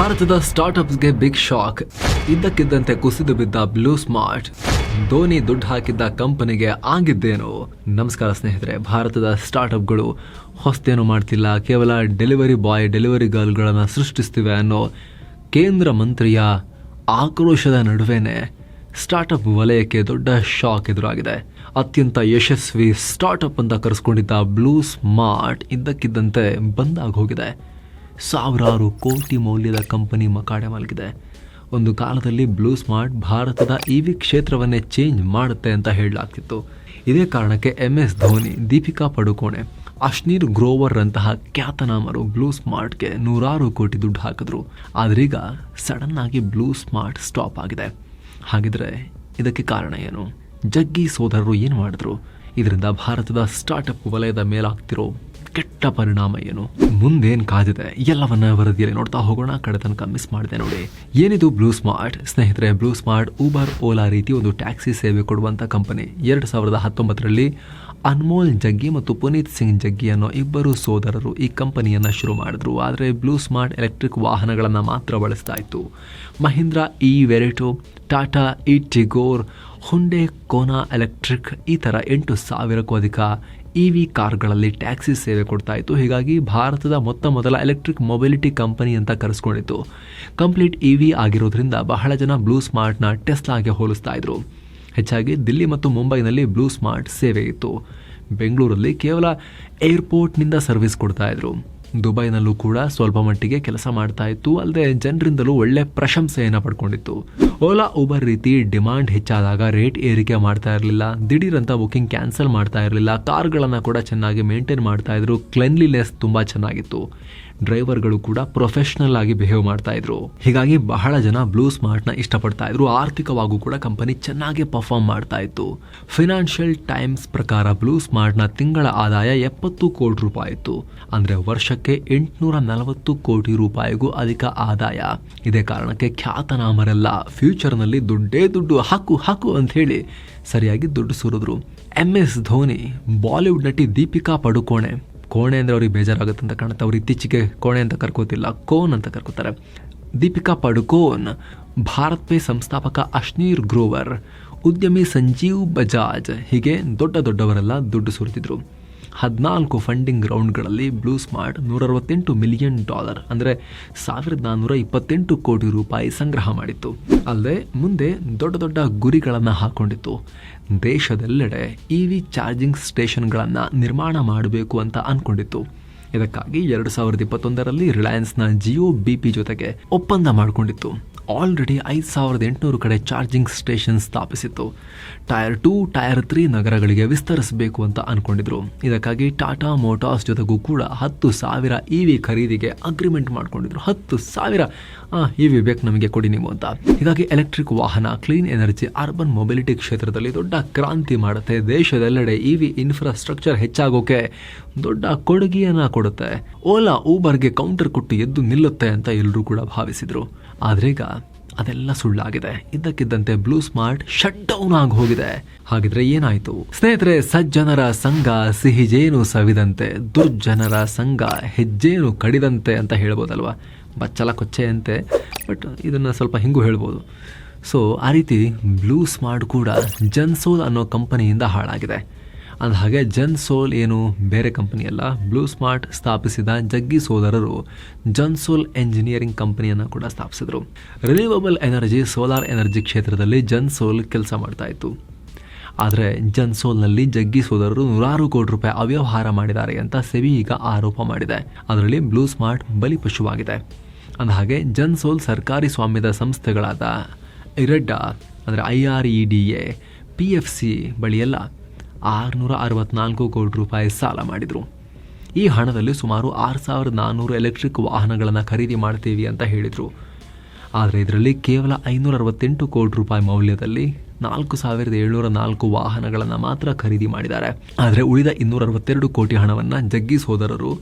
ಭಾರತದ ಸ್ಟಾರ್ಟ್ಅಪ್ಸ್ಗೆ big shock. ಇದ್ದಕ್ಕಿದ್ದಂತೆ ಕುಸಿದು ಬಿದ್ದ ಬ್ಲೂ ಸ್ಮಾರ್ಟ್. ಧೋನಿ ದುಡ್ಡು ಹಾಕಿದ್ದ ಕಂಪನಿಗೆ ಆಗಿದ್ದೇನು? ನಮಸ್ಕಾರ ಸ್ನೇಹಿತರೆ, ಭಾರತದ ಸ್ಟಾರ್ಟ್ಅಪ್ಗಳು ಹೊಸದೇನು ಮಾಡ್ತಿಲ್ಲ? ಕೇವಲ ಡೆಲಿವರಿ ಬಾಯ್, ಡೆಲಿವರಿ ಗರ್ಲ್ಗಳನ್ನು ಸೃಷ್ಟಿಸ್ತಿವೆ ಅನ್ನೋ ಕೇಂದ್ರ ಮಂತ್ರಿಯ ಆಕ್ರೋಶದ ನಡುವೆನೇ ಸ್ಟಾರ್ಟ್ಅಪ್ ವಲಯಕ್ಕೆ ದೊಡ್ಡ ಶಾಕ್ ಎದುರಾಗಿದೆ. ಅತ್ಯಂತ ಯಶಸ್ವಿ ಸ್ಟಾರ್ಟ್ಅಪ್ ಅಂತ ಕರೆಸ್ಕೊಂಡಿದ್ದ ಬ್ಲೂ ಸ್ಮಾರ್ಟ್ ಇದ್ದಕ್ಕಿದ್ದಂತೆ ಬಂದಾಗಿ ಹೋಗಿದೆ ಸಾವಿರಾರು ಕೋಟಿ ಮೌಲ್ಯದ ಕಂಪನಿ ಮಕಾಡೆ ಮಲಗಿದೆ. ಒಂದು ಕಾಲದಲ್ಲಿ ಬ್ಲೂ ಸ್ಮಾರ್ಟ್ ಭಾರತದ ಇವಿ ಕ್ಷೇತ್ರವನ್ನೇ ಚೇಂಜ್ ಮಾಡುತ್ತೆ ಅಂತ ಹೇಳಲಾಗ್ತಿತ್ತು. ಇದೇ ಕಾರಣಕ್ಕೆ ಎಂ ಎಸ್ ಧೋನಿ, ದೀಪಿಕಾ ಪಡುಕೋಣೆ, ಅಶ್ನೀರ್ ಗ್ರೋವರ್ ಅಂತಹ ಖ್ಯಾತನಾಮರು ಬ್ಲೂ ಸ್ಮಾರ್ಟ್ಗೆ ನೂರಾರು ಕೋಟಿ ದುಡ್ಡು ಹಾಕಿದ್ರು. ಆದ್ರೀಗ ಸಡನ್ ಆಗಿ ಬ್ಲೂ ಸ್ಮಾರ್ಟ್ ಸ್ಟಾಪ್ ಆಗಿದೆ. ಹಾಗಿದ್ರೆ ಇದಕ್ಕೆ ಕಾರಣ ಏನು? ಜಗ್ಗಿ ಸೋದರರು ಏನು ಮಾಡಿದ್ರು? ಇದರಿಂದ ಭಾರತದ ಸ್ಟಾರ್ಟ್ಅಪ್ ವಲಯದ ಮೇಲಾಗ್ತಿರೋ ಕೆಟ್ಟ ಪರಿಣಾಮ ಏನು? ಮುಂದೇನು ಕಾದಿದೆ? ಎಲ್ಲವನ್ನ ವರದಿಯಲ್ಲಿ ನೋಡ್ತಾ ಹೋಗೋಣ. ಕಡೆ ತನಕ ಮಿಸ್ ಮಾಡಿದೆ ನೋಡಿ. ಏನಿದು ಬ್ಲೂ ಸ್ಮಾರ್ಟ್ ಸ್ನೇಹಿತರೆ ಬ್ಲೂ ಸ್ಮಾರ್ಟ್ ಊಬರ್ ಓಲಾ ರೀತಿ ಒಂದು ಟ್ಯಾಕ್ಸಿ ಸೇವೆ ಕೊಡುವಂತ ಕಂಪನಿ ಎರಡು ಸಾವಿರದ ಹತ್ತೊಂಬತ್ತರಲ್ಲಿ ಅನ್ಮೋಲ್ ಜಗ್ಗಿ ಮತ್ತು ಪುನೀತ್ ಸಿಂಗ್ ಜಗ್ಗಿ ಅನ್ನೋ ಇಬ್ಬರು ಸೋದರರು ಈ ಕಂಪನಿಯನ್ನು ಶುರು ಮಾಡಿದ್ರು. ಆದರೆ ಬ್ಲೂ ಸ್ಮಾರ್ಟ್ ಎಲೆಕ್ಟ್ರಿಕ್ ವಾಹನಗಳನ್ನು ಮಾತ್ರ ಬಳಸ್ತಾ ಇತ್ತು. Mahindra E Verito Tata E Tigor Hyundai Kona electric ಈ ಥರ ಎಂಟು ಸಾವಿರಕ್ಕೂ ಅಧಿಕ ಇ ವಿ ಕಾರ್ಗಳಲ್ಲಿ ಟ್ಯಾಕ್ಸಿ ಸೇವೆ ಕೊಡ್ತಾ ಇತ್ತು. ಹೀಗಾಗಿ ಭಾರತದ ಮೊತ್ತ ಮೊದಲ ಎಲೆಕ್ಟ್ರಿಕ್ ಮೊಬಿಲಿಟಿ ಕಂಪನಿ ಅಂತ ಕರೆಸ್ಕೊಂಡಿತ್ತು. ಕಂಪ್ಲೀಟ್ ಇ ವಿ ಆಗಿರೋದ್ರಿಂದ ಬಹಳ ಜನ ಬ್ಲೂ ಸ್ಮಾರ್ಟ್ನ ಟೆಸ್ಲಾಗೆ ಹೋಲಿಸ್ತಾ ಇದ್ರು. ಹೆಚ್ಚಾಗಿ ದಿಲ್ಲಿ ಮತ್ತು ಮುಂಬೈನಲ್ಲಿ ಬ್ಲೂ ಸ್ಮಾರ್ಟ್ ಸೇವೆ ಇತ್ತು. ಬೆಂಗಳೂರಲ್ಲಿ ಕೇವಲ ಏರ್ಪೋರ್ಟ್ನಿಂದ ಸರ್ವಿಸ್ ಕೊಡ್ತಾ ಇದ್ರು. ದುಬೈನಲ್ಲೂ ಕೂಡ ಸ್ವಲ್ಪ ಮಟ್ಟಿಗೆ ಕೆಲಸ ಮಾಡ್ತಾ ಇತ್ತು. ಅಲ್ಲದೆ ಜನರಿಂದಲೂ ಒಳ್ಳೆ ಪ್ರಶಂಸೆಯನ್ನು ಪಡ್ಕೊಂಡಿತ್ತು. ಓಲಾ ಊಬರ್ ರೀತಿ ಡಿಮಾಂಡ್ ಹೆಚ್ಚಾದಾಗ ರೇಟ್ ಏರಿಕೆ ಮಾಡ್ತಾ ಇರಲಿಲ್ಲ. ದಿಢೀರಂತ ಬುಕಿಂಗ್ ಕ್ಯಾನ್ಸಲ್ ಮಾಡ್ತಾ ಇರಲಿಲ್ಲ. ಕಾರ್ಗಳನ್ನು ಕೂಡ ಚೆನ್ನಾಗಿ ಮೇಂಟೈನ್ ಮಾಡ್ತಾ ಇದ್ರು. ಕ್ಲೆನ್ಲಿನೆಸ್ ತುಂಬ ಚೆನ್ನಾಗಿತ್ತು. ಡ್ರೈವರ್ಗಳು ಕೂಡ ಪ್ರೊಫೆಷನಲ್ ಆಗಿ ಬಿಹೇವ್ ಮಾಡ್ತಾ ಇದ್ರು. ಹೀಗಾಗಿ ಬಹಳ ಜನ ಬ್ಲೂ ಸ್ಮಾರ್ಟ್ನ ಇಷ್ಟಪಡ್ತಾ ಇದ್ರು. ಆರ್ಥಿಕವಾಗೂ ಕೂಡ ಕಂಪನಿ ಚೆನ್ನಾಗಿ ಪರ್ಫಾರ್ಮ್ ಮಾಡ್ತಾ ಇತ್ತು. ಫಿನಾನ್ಷಿಯಲ್ ಟೈಮ್ಸ್ ಪ್ರಕಾರ ಬ್ಲೂ ಸ್ಮಾರ್ಟ್ನ ತಿಂಗಳ ಆದಾಯ ಎಪ್ಪತ್ತು ಕೋಟಿ ರೂಪಾಯಿ ಇತ್ತು. ಅಂದ್ರೆ ವರ್ಷಕ್ಕೆ ಎಂಟುನೂರ ನಲವತ್ತು ಕೋಟಿ ರೂಪಾಯಿಗೂ ಅಧಿಕ ಆದಾಯ. ಇದೇ ಕಾರಣಕ್ಕೆ ಖ್ಯಾತನಾಮರೆಲ್ಲ ಫ್ಯೂಚರ್ನಲ್ಲಿ ದುಡ್ಡೇ ದುಡ್ಡು ಹಾಕು ಹಾಕು ಅಂತ ಹೇಳಿ ಸರಿಯಾಗಿ ದುಡ್ಡು ಸುರಿದ್ರು. ಎಂ ಎಸ್ ಧೋನಿ ಬಾಲಿವುಡ್ ನಟಿ ದೀಪಿಕಾ ಪಡುಕೋಣೆ. ಕೋಣೆ ಅಂದರೆ ಅವ್ರಿಗೆ ಬೇಜಾರಾಗುತ್ತೆ ಅಂತ ಕಾಣುತ್ತೆ. ಅವ್ರು ಇತ್ತೀಚೆಗೆ ಕೋಣೆ ಅಂತ ಕರ್ಕೋತಿಲ್ಲ, ಕೋನ್ ಅಂತ ಕರ್ಕೋತಾರೆ. ದೀಪಿಕಾ ಪಡುಕೋನ್, ಭಾರತ್ ಪೇ ಸಂಸ್ಥಾಪಕ ಅಶ್ನೀರ್ ಗ್ರೋವರ್, ಉದ್ಯಮಿ ಸಂಜೀವ್ ಬಜಾಜ್, ಹೀಗೆ ದೊಡ್ಡ ದೊಡ್ಡವರೆಲ್ಲ ದುಡ್ಡು ಸುರಿತಿದ್ರು. ಹದಿನಾಲ್ಕು ಫಂಡಿಂಗ್ ರೌಂಡ್ಗಳಲ್ಲಿ ಬ್ಲೂ ಸ್ಮಾರ್ಟ್ ನೂರ ಅರವತ್ತೆಂಟು ಮಿಲಿಯನ್ ಡಾಲರ್ ಅಂದರೆ ಸಾವಿರದ ನಾನ್ನೂರ ಇಪ್ಪತ್ತೆಂಟು ಕೋಟಿ ರೂಪಾಯಿ ಸಂಗ್ರಹ ಮಾಡಿತ್ತು. ಅಲ್ಲದೆ ಮುಂದೆ ದೊಡ್ಡ ದೊಡ್ಡ ಗುರಿಗಳನ್ನು ಹಾಕೊಂಡಿತ್ತು. ದೇಶದೆಲ್ಲೆಡೆ ಇ ವಿ ಚಾರ್ಜಿಂಗ್ ಸ್ಟೇಷನ್ಗಳನ್ನು ನಿರ್ಮಾಣ ಮಾಡಬೇಕು ಅಂತ ಅಂದ್ಕೊಂಡಿತ್ತು ಇದಕ್ಕಾಗಿ ಎರಡು ಸಾವಿರದ ಇಪ್ಪತ್ತೊಂದರಲ್ಲಿ ರಿಲಯನ್ಸ್ನ ಜಿಯೋ ಬಿ ಪಿ ಜೊತೆಗೆ ಒಪ್ಪಂದ ಮಾಡಿಕೊಂಡಿತ್ತು. ಆಲ್ರೆಡಿ ಐದು ಸಾವಿರದ ಎಂಟುನೂರು ಕಡೆ ಚಾರ್ಜಿಂಗ್ ಸ್ಟೇಷನ್ ಸ್ಥಾಪಿಸಿತ್ತು. ಟೈರ್ ಟೂ, ಟೈರ್ ತ್ರೀ ನಗರಗಳಿಗೆ ವಿಸ್ತರಿಸಬೇಕು ಅಂತ ಅಂದ್ಕೊಂಡಿದ್ರು ಇದಕ್ಕಾಗಿ ಟಾಟಾ ಮೋಟಾರ್ಸ್ ಜೊತೆಗೂ ಕೂಡ ಹತ್ತು ಸಾವಿರ ಇ ವಿ ಖರೀದಿಗೆ ಅಗ್ರಿಮೆಂಟ್ ಮಾಡ್ಕೊಂಡಿದ್ರು. ಹತ್ತು ಸಾವಿರ. ಇ ವಿ ಬೇಕು ನಮಗೆ ಕೊಡಿ ನೀವು ಅಂತ. ಹೀಗಾಗಿ ಎಲೆಕ್ಟ್ರಿಕ್ ವಾಹನ ಕ್ಲೀನ್ ಎನರ್ಜಿ ಅರ್ಬನ್ ಮೊಬಿಲಿಟಿ ಕ್ಷೇತ್ರದಲ್ಲಿ ದೊಡ್ಡ ಕ್ರಾಂತಿ ಮಾಡುತ್ತೆ. ದೇಶದೆಲ್ಲೆಡೆ ಇ ವಿ ಇನ್ಫ್ರಾಸ್ಟ್ರಕ್ಚರ್ ಹೆಚ್ಚಾಗೋಕೆ ದೊಡ್ಡ ಕೊಡುಗೆಯನ್ನ ಕೊಡುತ್ತೆ. ಓಲಾ, ಊಬರ್ಗೆ ಕೌಂಟರ್ ಕೊಟ್ಟು ಎದ್ದು ನಿಲ್ಲುತ್ತೆ ಅಂತ ಎಲ್ಲರೂ ಕೂಡ ಭಾವಿಸಿದ್ರು. ಆದ್ರೀಗ ಅದೆಲ್ಲ ಸುಳ್ಳಾಗಿದೆ. ಇದ್ದಕ್ಕಿದ್ದಂತೆ ಬ್ಲೂ ಸ್ಮಾರ್ಟ್ ಶಟ್ ಡೌನ್ ಆಗಿ ಹೋಗಿದೆ ಹಾಗಿದ್ರೆ ಏನಾಯ್ತು? ಸ್ನೇಹಿತರೆ, ಸಜ್ಜನರ ಸಂಘ ಸಿಹಿಜೇನು ಸವಿದಂತೆ, ದುರ್ಜನರ ಸಂಘ ಹೆಜ್ಜೇನು ಕಡಿದಂತೆ ಅಂತ ಹೇಳ್ಬೋದಲ್ವಾ? ಬಚ್ಚಲ ಕೊಚ್ಚೆ ಅಂತೆ, ಬಟ್ ಇದನ್ನ ಸ್ವಲ್ಪ ಹಿಂಗೂ ಹೇಳ್ಬೋದು. ಸೊ ಆ ರೀತಿ ಬ್ಲೂ ಸ್ಮಾರ್ಟ್ ಕೂಡ ಜನ್ಸೋಲ್ ಅನ್ನೋ ಕಂಪನಿಯಿಂದ ಹಾಳಾಗಿದೆ. ಅಂದ ಹಾಗೆ ಜನ್ ಸೋಲ್ ಏನು? ಬೇರೆ ಕಂಪನಿ ಅಲ್ಲ. ಬ್ಲೂ ಸ್ಮಾರ್ಟ್ ಸ್ಥಾಪಿಸಿದ ಜಗ್ಗಿ ಸೋದರರು ಜನ್ಸೋಲ್ ಎಂಜಿನಿಯರಿಂಗ್ ಕಂಪನಿಯನ್ನು ಕೂಡ ಸ್ಥಾಪಿಸಿದರು. ರಿನ್ಯೂವಬಲ್ ಎನರ್ಜಿ, ಸೋಲಾರ್ ಎನರ್ಜಿ ಕ್ಷೇತ್ರದಲ್ಲಿ ಜನ್ಸೋಲ್ ಕೆಲಸ ಮಾಡ್ತಾ ಇತ್ತು. ಆದರೆ ಜನ್ಸೋಲ್ನಲ್ಲಿ ಜಗ್ಗಿ ಸೋದರರು ನೂರಾರು ಕೋಟಿ ರೂಪಾಯಿ ಅವ್ಯವಹಾರ ಮಾಡಿದ್ದಾರೆ ಅಂತ ಸೆಬಿ ಈಗ ಆರೋಪ ಮಾಡಿದೆ. ಅದರಲ್ಲಿ ಬ್ಲೂ ಸ್ಮಾರ್ಟ್ ಬಲಿಪಶುವಾಗಿದೆ ಅಂದಹಾಗೆ ಜನ್ಸೋಲ್ ಸರ್ಕಾರಿ ಸ್ವಾಮ್ಯದ ಸಂಸ್ಥೆಗಳಾದ ಇರೆಡ್ಡ, ಅಂದರೆ I R E D A, P F C ಬಳಿಯೆಲ್ಲ ಆರುನೂರ ಅರವತ್ನಾಲ್ಕು ಕೋಟಿ ರೂಪಾಯಿ ಸಾಲ ಮಾಡಿದರು. ಈ ಹಣದಲ್ಲಿ ಸುಮಾರು ಆರು ಸಾವಿರದ ನಾನ್ನೂರು ಎಲೆಕ್ಟ್ರಿಕ್ ವಾಹನಗಳನ್ನು ಖರೀದಿ ಮಾಡ್ತೀವಿ ಅಂತ ಹೇಳಿದರು. ಆದರೆ ಇದರಲ್ಲಿ ಕೇವಲ ಐನೂರ ಅರವತ್ತೆಂಟು ಕೋಟಿ ರೂಪಾಯಿ ಮೌಲ್ಯದಲ್ಲಿ ನಾಲ್ಕು ಸಾವಿರದ ಏಳ್ನೂರ ನಾಲ್ಕು ವಾಹನಗಳನ್ನು ಮಾತ್ರ ಖರೀದಿ ಮಾಡಿದ್ದಾರೆ. ಆದರೆ ಉಳಿದ ಇನ್ನೂರ ಅರವತ್ತೆರಡು ಕೋಟಿ ಹಣವನ್ನು ಜಗ್ಗಿ ಸೋದರರು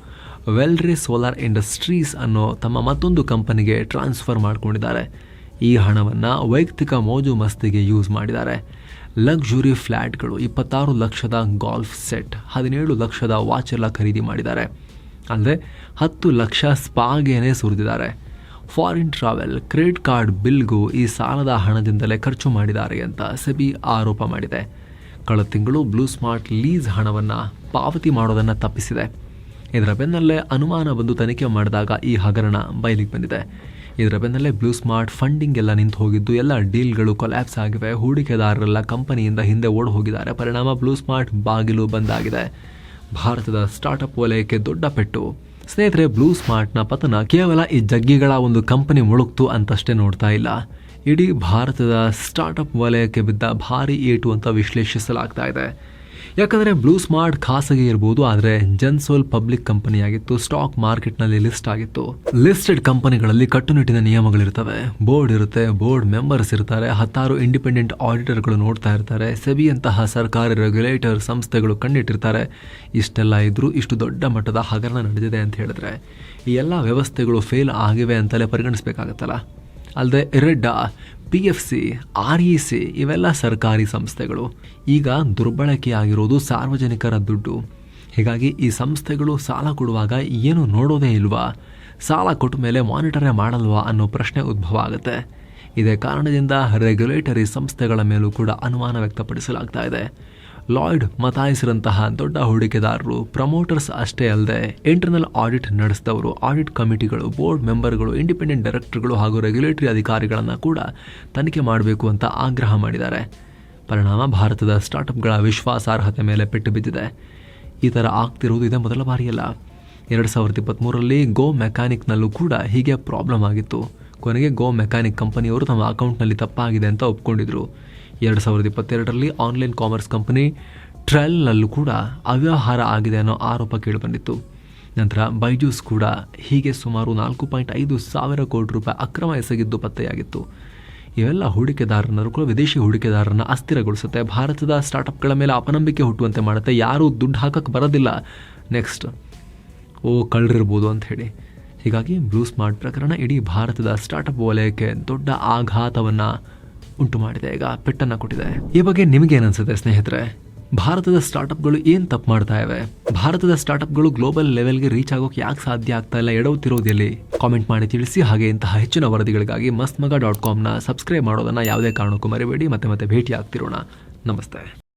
ವೆಲ್ರೆ ಸೋಲಾರ್ ಇಂಡಸ್ಟ್ರೀಸ್ ಅನ್ನೋ ತಮ್ಮ ಮತ್ತೊಂದು ಕಂಪನಿಗೆ ಟ್ರಾನ್ಸ್ಫರ್ ಮಾಡಿಕೊಂಡಿದ್ದಾರೆ. ಈ ಹಣವನ್ನು ವೈಯಕ್ತಿಕ ಮೋಜು ಮಸ್ತಿಗೆ ಯೂಸ್ ಮಾಡಿದ್ದಾರೆ. ಲಕ್ಸುರಿ ಫ್ಲ್ಯಾಟ್ಗಳು ಇಪ್ಪತ್ತಾರು ಲಕ್ಷದ ಗಾಲ್ಫ್ ಸೆಟ್, ಹದಿನೇಳು ಲಕ್ಷದ ವಾಚ್ ಎಲ್ಲ ಖರೀದಿ ಮಾಡಿದ್ದಾರೆ. ಅಂದರೆ ಹತ್ತು ಲಕ್ಷ ಸ್ಪಾಗೇನೆ ಸುರಿದಿದ್ದಾರೆ. ಫಾರಿನ್ ಟ್ರಾವೆಲ್, ಕ್ರೆಡಿಟ್ ಕಾರ್ಡ್ ಬಿಲ್ಗೂ ಈ ಸಾಲದ ಹಣದಿಂದಲೇ ಖರ್ಚು ಮಾಡಿದ್ದಾರೆ ಅಂತ ಸೆಬಿ ಆರೋಪ ಮಾಡಿದೆ. ಕಳೆದ ತಿಂಗಳು ಬ್ಲೂ ಸ್ಮಾರ್ಟ್ ಲೀಸ್ ಹಣವನ್ನು ಪಾವತಿ ಮಾಡೋದನ್ನು ತಪ್ಪಿಸಿದೆ. ಇದರ ಬೆನ್ನಲ್ಲೇ ಅನುಮಾನ ಬಂದು ತನಿಖೆ ಮಾಡಿದಾಗ ಈ ಹಗರಣ ಬಯಲಿಗೆ ಬಂದಿದೆ. ಇದರ ಬೆನ್ನಲ್ಲೇ ಬ್ಲೂ ಸ್ಮಾರ್ಟ್ ಫಂಡಿಂಗ್ ಎಲ್ಲ ನಿಂತು ಹೋಗಿದ್ದು, ಎಲ್ಲ ಡೀಲ್ಗಳು ಕೊಲ್ಯಾಪ್ಸ್ ಆಗಿವೆ. ಹೂಡಿಕೆದಾರರೆಲ್ಲ ಕಂಪನಿಯಿಂದ ಹಿಂದೆ ಓಡಿ ಹೋಗಿದ್ದಾರೆ. ಪರಿಣಾಮ ಬ್ಲೂ ಸ್ಮಾರ್ಟ್ ಬಾಗಿಲು ಬಂದಾಗಿದೆ. ಭಾರತದ ಸ್ಟಾರ್ಟಪ್ ವಲಯಕ್ಕೆ ದೊಡ್ಡ ಪೆಟ್ಟು. ಸ್ನೇಹಿತರೆ, ಬ್ಲೂ ಸ್ಮಾರ್ಟ್ನ ಪತನ ಕೇವಲ ಈ ಜಗ್ಗಿಗಳ ಒಂದು ಕಂಪನಿ ಮುಳುಗ್ತು ಅಂತಷ್ಟೇ ನೋಡ್ತಾ ಇಲ್ಲ. ಇಡೀ ಭಾರತದ ಸ್ಟಾರ್ಟಪ್ ವಲಯಕ್ಕೆ ಬಿದ್ದ ಭಾರಿ ಏಟು ಅಂತ ವಿಶ್ಲೇಷಿಸಲಾಗ್ತಾ ಇದೆ. ಯಾಕಂದರೆ ಬ್ಲೂ ಸ್ಮಾರ್ಟ್ ಖಾಸಗಿ ಇರ್ಬೋದು, ಆದರೆ ಜನ್ಸೋಲ್ ಪಬ್ಲಿಕ್ ಕಂಪನಿಯಾಗಿತ್ತು, ಸ್ಟಾಕ್ ಮಾರ್ಕೆಟ್ನಲ್ಲಿ ಲಿಸ್ಟ್ ಆಗಿತ್ತು. ಲಿಸ್ಟೆಡ್ ಕಂಪನಿಗಳಲ್ಲಿ ಕಟ್ಟುನಿಟ್ಟಿನ ನಿಯಮಗಳಿರ್ತವೆ. ಬೋರ್ಡ್ ಇರುತ್ತೆ, ಬೋರ್ಡ್ ಮೆಂಬರ್ಸ್ ಇರ್ತಾರೆ, ಹತ್ತಾರು ಇಂಡಿಪೆಂಡೆಂಟ್ ಆಡಿಟರ್ಗಳು ನೋಡ್ತಾ ಇರ್ತಾರೆ, ಸೆಬಿಯಂತಹ ಸರ್ಕಾರಿ ರೆಗ್ಯುಲೇಟರ್ ಸಂಸ್ಥೆಗಳು ಕಂಡಿಟ್ಟಿರ್ತಾರೆ ಇಷ್ಟೆಲ್ಲ ಇದ್ರೂ ಇಷ್ಟು ದೊಡ್ಡ ಮಟ್ಟದ ಹಗರಣ ನಡೆದಿದೆ ಅಂತ ಹೇಳಿದ್ರೆ, ಈ ಎಲ್ಲ ವ್ಯವಸ್ಥೆಗಳು ಫೇಲ್ ಆಗಿವೆ ಅಂತಲೇ ಪರಿಗಣಿಸಬೇಕಾಗತ್ತಲ್ಲ? ಅಲ್ಲದೆ IREDA P F C R E C ಇವೆಲ್ಲ ಸರ್ಕಾರಿ ಸಂಸ್ಥೆಗಳು. ಈಗ ದುರ್ಬಳಕೆಯಾಗಿರೋದು ಸಾರ್ವಜನಿಕರ ದುಡ್ಡು. ಹೀಗಾಗಿ ಈ ಸಂಸ್ಥೆಗಳು ಸಾಲ ಕೊಡುವಾಗ ಏನು ನೋಡೋದೇ ಇಲ್ವಾ? ಸಾಲ ಕೊಟ್ಟ ಮೇಲೆ ಮಾನಿಟರೇ ಮಾಡಲ್ವಾ ಅನ್ನೋ ಪ್ರಶ್ನೆ ಉದ್ಭವ ಆಗುತ್ತೆ. ಇದೇ ಕಾರಣದಿಂದ ರೆಗ್ಯುಲೇಟರಿ ಸಂಸ್ಥೆಗಳ ಮೇಲೂ ಕೂಡ ಅನುಮಾನ ವ್ಯಕ್ತಪಡಿಸಲಾಗ್ತಾ ಇದೆ. ಲಾಯ್ಡ್ ಮತಾಯಿಸಿರಂತಹ ದೊಡ್ಡ ಹೂಡಿಕೆದಾರರು, ಪ್ರಮೋಟರ್ಸ್ ಅಷ್ಟೇ ಅಲ್ಲದೆ ಇಂಟರ್ನಲ್ ಆಡಿಟ್ ನಡೆಸಿದವರು, ಆಡಿಟ್ ಕಮಿಟಿಗಳು, ಬೋರ್ಡ್ ಮೆಂಬರ್ಗಳು, ಇಂಡಿಪೆಂಡೆಂಟ್ ಡೈರೆಕ್ಟರ್ಗಳು ಹಾಗೂ ರೆಗ್ಯುಲೇಟರಿ ಅಧಿಕಾರಿಗಳನ್ನು ಕೂಡ ತನಿಖೆ ಮಾಡಬೇಕು ಅಂತ ಆಗ್ರಹ ಮಾಡಿದ್ದಾರೆ. ಪರಿಣಾಮ ಭಾರತದ ಸ್ಟಾರ್ಟ್ಅಪ್ಗಳ ವಿಶ್ವಾಸಾರ್ಹತೆ ಮೇಲೆ ಪೆಟ್ಟು ಬಿದ್ದಿದೆ. ಈ ಥರ ಆಗ್ತಿರುವುದು ಇದೇ ಮೊದಲ ಬಾರಿಯಲ್ಲ. ಎರಡು ಸಾವಿರದ ಇಪ್ಪತ್ತ್ಮೂರರಲ್ಲಿ ಗೋ ಮೆಕ್ಯಾನಿಕ್ನಲ್ಲೂ ಕೂಡ ಹೀಗೆ ಪ್ರಾಬ್ಲಮ್ ಆಗಿತ್ತು. ಕೊನೆಗೆ ಗೋ ಮೆಕ್ಯಾನಿಕ್ ಕಂಪನಿಯವರು ತಮ್ಮ ಅಕೌಂಟ್ನಲ್ಲಿ ತಪ್ಪಾಗಿದೆ ಅಂತ ಒಪ್ಕೊಂಡಿದ್ರು. ಎರಡು ಸಾವಿರದ ಇಪ್ಪತ್ತೆರಡರಲ್ಲಿ ಆನ್ಲೈನ್ ಕಾಮರ್ಸ್ ಕಂಪನಿ ಟ್ರಯಲ್ನಲ್ಲೂ ಕೂಡ ಅವ್ಯವಹಾರ ಆಗಿದೆ ಅನ್ನೋ ಆರೋಪ ಕೇಳಿಬಂದಿತ್ತು. ನಂತರ ಬೈಜೂಸ್ ಕೂಡ ಹೀಗೆ ಸುಮಾರು ನಾಲ್ಕು ಪಾಯಿಂಟ್ ಐದು ಸಾವಿರ ಕೋಟಿ ರೂಪಾಯಿ ಅಕ್ರಮ ಎಸಗಿದ್ದು ಪತ್ತೆಯಾಗಿತ್ತು. ಇವೆಲ್ಲ ಹೂಡಿಕೆದಾರರನ್ನು ಕೂಡ ವಿದೇಶಿ ಹೂಡಿಕೆದಾರರನ್ನು ಅಸ್ಥಿರಗೊಳಿಸುತ್ತೆ. ಭಾರತದ ಸ್ಟಾರ್ಟಪ್ಗಳ ಮೇಲೆ ಅಪನಂಬಿಕೆ ಹುಟ್ಟುವಂತೆ ಮಾಡುತ್ತೆ. ಯಾರೂ ದುಡ್ಡು ಹಾಕಕ್ಕೆ ಬರೋದಿಲ್ಲ. ನೆಕ್ಸ್ಟ್. ಓ, ಕಳ್ಳರಿರ್ಬೋದು ಅಂತ ಹೇಳಿ. ಹೀಗಾಗಿ ಬ್ಲೂ ಸ್ಮಾರ್ಟ್ ಪ್ರಕರಣ ಇಡೀ ಭಾರತದ ಸ್ಟಾರ್ಟಪ್ ವಲಯಕ್ಕೆ ದೊಡ್ಡ ಆಘಾತವನ್ನು ಉಂಟು ಮಾಡಿದೆ. ಈಗ ಪೆಟ್ಟನ್ನು ಕೊಟ್ಟಿದೆ. ಈ ಬಗ್ಗೆ ನಿಮಗೆ ಏನನ್ಸುತ್ತೆ ಸ್ನೇಹಿತರೆ? ಭಾರತದ ಸ್ಟಾರ್ಟಪ್ಗಳು ಏನು ತಪ್ಪು ಮಾಡ್ತಾ ಇವೆ? ಭಾರತದ ಸ್ಟಾರ್ಟಪ್ಗಳು ಗ್ಲೋಬಲ್ ಲೆವೆಲ್ಗೆ ರೀಚ್ ಆಗೋಕೆ ಯಾಕೆ ಸಾಧ್ಯ ಆಗ್ತಾ ಇಲ್ಲ ಎಡವುತ್ತಿರೋದೆಲ್ಲಿ ಕಾಮೆಂಟ್ ಮಾಡಿ ತಿಳಿಸಿ. ಹಾಗೆ ಇಂತಹ ಹೆಚ್ಚಿನ ವರದಿಗಳಿಗಾಗಿ ಮಸ್ತ್ ಮಗ ಡಾಟ್ ಕಾಮ್ನ ಸಬ್ಸ್ಕ್ರೈಬ್ ಮಾಡೋದನ್ನು ಯಾವುದೇ ಕಾರಣಕ್ಕೂ ಮರಿಬೇಡಿ. ಮತ್ತೆ ಮತ್ತೆ ಭೇಟಿ ಆಗ್ತಿರೋಣ ನಮಸ್ತೆ.